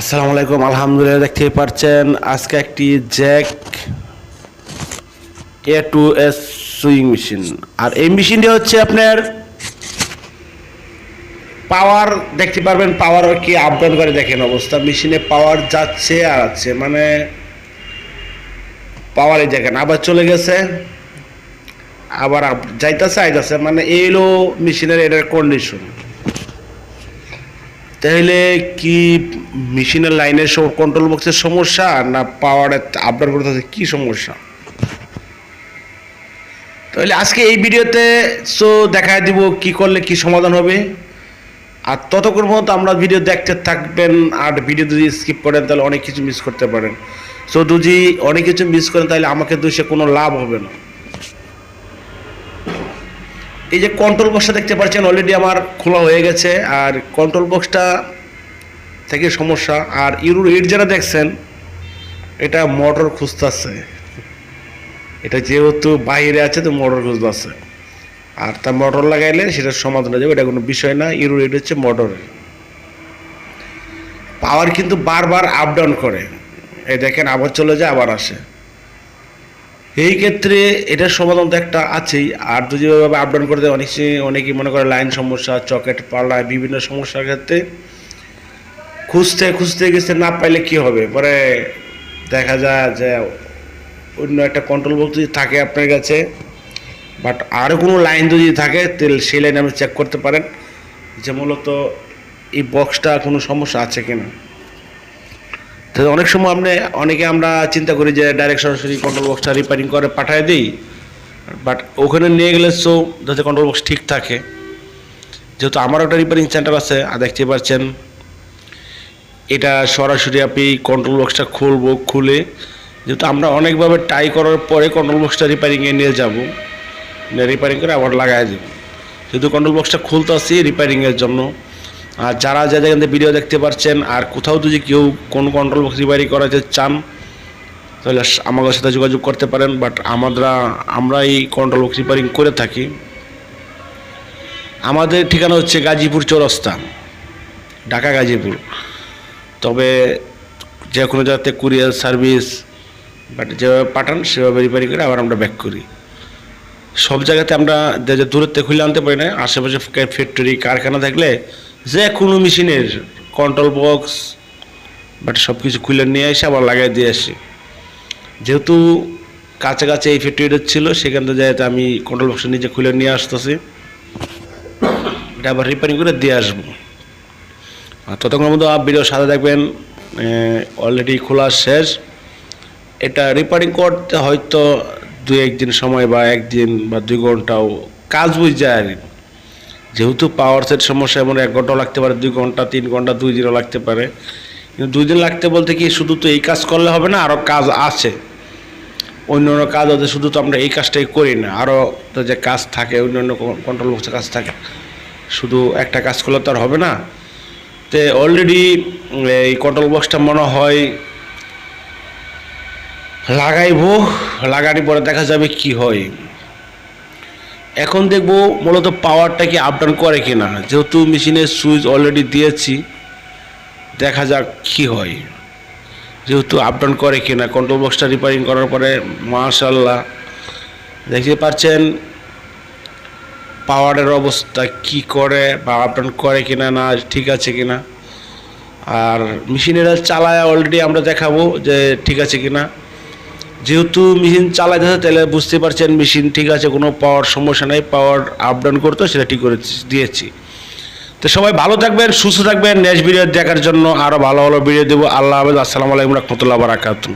আসসালামু আলাইকুম, আলহামদুলিল্লাহ, দেখতে পাচ্ছেন আজকে একটি jack A two S swing machine. আর এই মেশিনটি হচ্ছে আপনার পাওয়ার, দেখতে পারবেন পাওয়ার কি আপডাউন করে দেখেন অবস্থা। মেশিনে পাওয়ার যাচ্ছে আর আছে মানে পাওয়ারে দেখেন, আবার চলে গেছে, আবার যাইতাছে, আইতাছে মানে এই হলো মেশিনের এটার কন্ডিশন তাহলে কি মেশিনের লাইনের কন্ট্রোল বক্সের সমস্যা না পাওয়ারের আপডাউন করতে হচ্ছে কি সমস্যা? তাহলে আজকে এই ভিডিওতে সো দেখায় দিব কি করলে কি সমাধান হবে। আর ততক্ষণ পর্যন্ত আমরা ভিডিও দেখতে থাকবেন, আর ভিডিও যদি স্কিপ করেন তাহলে অনেক কিছু মিস করতে পারেন। সো যদি অনেক কিছু মিস করেন তাহলে আমাকে দোষে কোনো লাভ হবে না। এই যে কন্ট্রোল বক্সটা দেখতে পাচ্ছেন অলরেডি আমার খোলা হয়ে গেছে। আর কন্ট্রোল বক্সটা থেকে সমস্যা। আর ইউরোর ইট যারা দেখছেন, এটা মোটর খুঁজতেছে। এটা যেহেতু বাইরে আছে, তো মোটর খুঁজতেছে। আর তার মোটর লাগাইলে সেটা সমাধান হয়ে যাবে, এটা কোনো বিষয় না। ইউরোর ইট হচ্ছে মোটরের পাওয়ার কিন্তু বারবার আপ ডাউন করে। এই দেখেন, আবার চলে যায়, আবার আসে। এই ক্ষেত্রে এটার সমাধান তো একটা আছেই। আর যদি ওইভাবে আপডাউন করে দেয়, অনেক অনেকেই মনে করে লাইন সমস্যা, চকেট পাল্লায় বিভিন্ন সমস্যার ক্ষেত্রে খুঁজতে খুঁজতে গেছে, না পাইলে কি হবে? পরে দেখা যায় যে অন্য একটা কন্ট্রোল বক্স যদি থাকে আপনার কাছে বাট আরও কোনো লাইন যদি থাকে তাহলে সেই লাইন আপনি চেক করতে পারেন যে মূলত এই বক্সটা কোনো সমস্যা আছে কিনা। অনেক সময় আপনি অনেকে আমরা চিন্তা করি যে ডাইরেক্ট সরাসরি কন্ট্রোল বক্সটা রিপেয়ারিং করে পাঠিয়ে দিই বাট ওখানে নিয়ে গেলে সো যাতে কন্ট্রোল বক্স ঠিক থাকে। যেহেতু আমারও একটা রিপেয়ারিং সেন্টার আছে, আর দেখতে পাচ্ছেন, এটা সরাসরি আপনি কন্ট্রোল বক্সটা খুলবো, খুলে, যেহেতু আমরা অনেকভাবে টাই করার পরে কন্ট্রোল বক্সটা রিপেয়ারিংয়ে নিয়ে যাব রিপেয়ারিং করে আবার লাগাই দেব। যেহেতু কন্ট্রোল বক্সটা খুলতে আসছি রিপেয়ারিংয়ের জন্য। আর যারা যা যেখান থেকে ভিডিও দেখতে পারছেন, আর কোথাও যদি কেউ কোন কন্ট্রোল বক্স রিপেয়ারিং করাতে চান, তাহলে আমাদের সাথে যোগাযোগ করতে পারেন বাট আমরা আমরা এই কন্ট্রোল বক্স রিপেয়ারিং করে থাকি। আমাদের ঠিকানা হচ্ছে গাজীপুর চৌরাস্তা, ঢাকা গাজীপুর। তবে যে কোনো জায়গাতে কুরিয়ার সার্ভিস বাট যেভাবে পাঠান, সেভাবে রিপেয়ারিং করে আবার আমরা ব্যাক করি। সব জায়গাতে আমরা যে দূরত্বে খুলে আনতে পারি না, আশেপাশে ফ্যাক্টরি কারখানা থাকলে যে কোনো মেশিনের কন্ট্রোল বক্স বাট সব কিছু খুলে নিয়ে এসে আবার লাগাই দিয়ে আসি। যেহেতু কাছাকাছি এই ফ্যাক্টরিটা ছিল, সেখান থেকে যাইতে আমি কন্ট্রোল বক্সটা নিজে খুলে নিয়ে আসতেছি। এটা আবার রিপেয়ারিং করে দিয়ে আসব। আর ততক্ষণ মধ্যে ভিডিও সাথে দেখবেন অলরেডি খোলা শেষ। এটা রিপেয়ারিং করতে হয়তো দু একদিন সময় বা একদিন বা দুই ঘন্টাও কাজ বুঝ যায় আর। যেহেতু পাওয়ার সেট সমস্যা এমন এক ঘন্টাও লাগতে পারে, দুই ঘণ্টা, তিন ঘণ্টা, দুই দিনও লাগতে পারে। কিন্তু দুই দিন লাগতে বলতে কি শুধু তো এই কাজ করলে হবে না আরও কাজ আছে। অন্য অন্য কাজ হতে শুধু তো আমরা এই কাজটাই করি না। আরও তো যে কাজ থাকে অন্য অন্য কন্ট্রোল বক্সের কাজ থাকে। শুধু একটা কাজ করলে তো আর হবে না। তে অলরেডি এই কন্ট্রোল বক্সটা মনে হয় লাগাইবো। লাগানোর পরে দেখা যাবে কি হয়। এখন দেখব মূলত পাওয়ারটা কি আপ ডাউন করে কিনা। যেহেতু মেশিনের সুইচ অলরেডি দিয়েছি, দেখা যাক কি হয়। যেহেতু আপ ডাউন করে কিনা কন্ট্রোল বক্সটা রিপেয়ারিং করার পরে মাশাল্লাহ দেখতে পাচ্ছেন পাওয়ারের অবস্থা কি করে বা আপ ডাউন করে কিনা না ঠিক আছে কিনা। আর মেশিনেরা চালায় অলরেডি আমরা দেখাবো যে ঠিক আছে কিনা। যেহেতু মেশিন চালাই চালাইতেছে তাহলে বুঝতে পারছেন মেশিন ঠিক আছে, কোনো পাওয়ার সমস্যা নেই পাওয়ার আপ ডাউন করতো সেটা ঠিক করে দিয়েছি তো সবাই ভালো থাকবেন, সুস্থ থাকবেন নেক্সট ভিডিও দেখার জন্য আরও ভালো ভালো ভিডিও দেবো। আল্লাহ হাফেজ, আসসালামু আলাইকুম রহমতুল্লাহ বারাকাতুহ।